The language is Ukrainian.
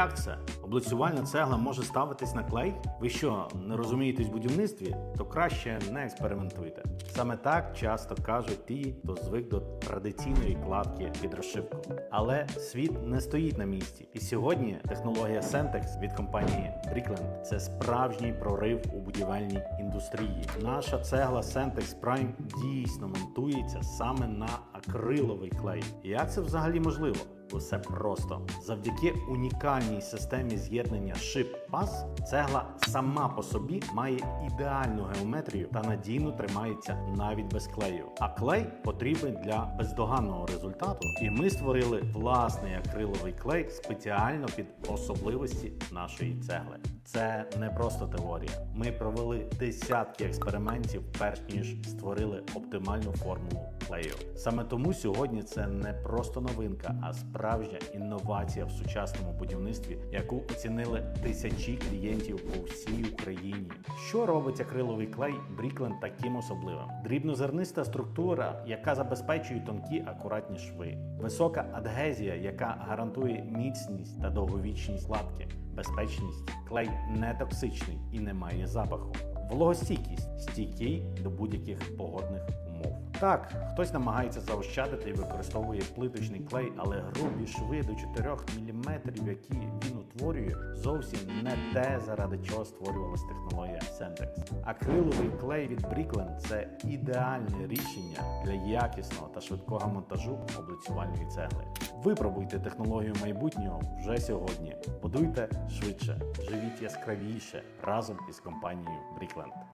Як це? Облицювальна цегла може ставитись на клей? Ви що, не розумієтесь в будівництві? То краще не експериментуйте. Саме так часто кажуть ті, хто звик до традиційної кладки під розшивку. Але світ не стоїть на місці. І сьогодні технологія Sentex від компанії Brickland – це справжній прорив у будівельній індустрії. Наша цегла Sentex Prime дійсно монтується саме на акриловий клей. Як це взагалі можливо? Усе просто завдяки унікальній системі з'єднання шип пас цегла сама по собі має ідеальну геометрію та надійно тримається навіть без клею. А клей потрібен для бездоганного результату. І ми створили власний акриловий клей спеціально під особливості нашої цегли. Це не просто теорія. Ми провели десятки експериментів, перш ніж створили оптимальну формулу клею. Саме тому сьогодні це не просто новинка, а справжня інновація в сучасному будівництві, яку оцінили тисячі клієнтів по всій Україні. Що робить акриловий клей Брікленд таким особливим? Дрібнозерниста структура, яка забезпечує тонкі акуратні шви, висока адгезія, яка гарантує міцність та довговічність кладки, безпечність, клей не токсичний і не має запаху. Вологостійкість стійкий до будь-яких погодних. Так, хтось намагається заощадити і використовує плиточний клей, але грубі шви до 4 мм, які він утворює, зовсім не те, заради чого створювалась технологія Sentex. Акриловий клей від Brickland – це ідеальне рішення для якісного та швидкого монтажу облицювальної цегли. Випробуйте технологію майбутнього вже сьогодні. Будуйте швидше, живіть яскравіше разом із компанією Brickland.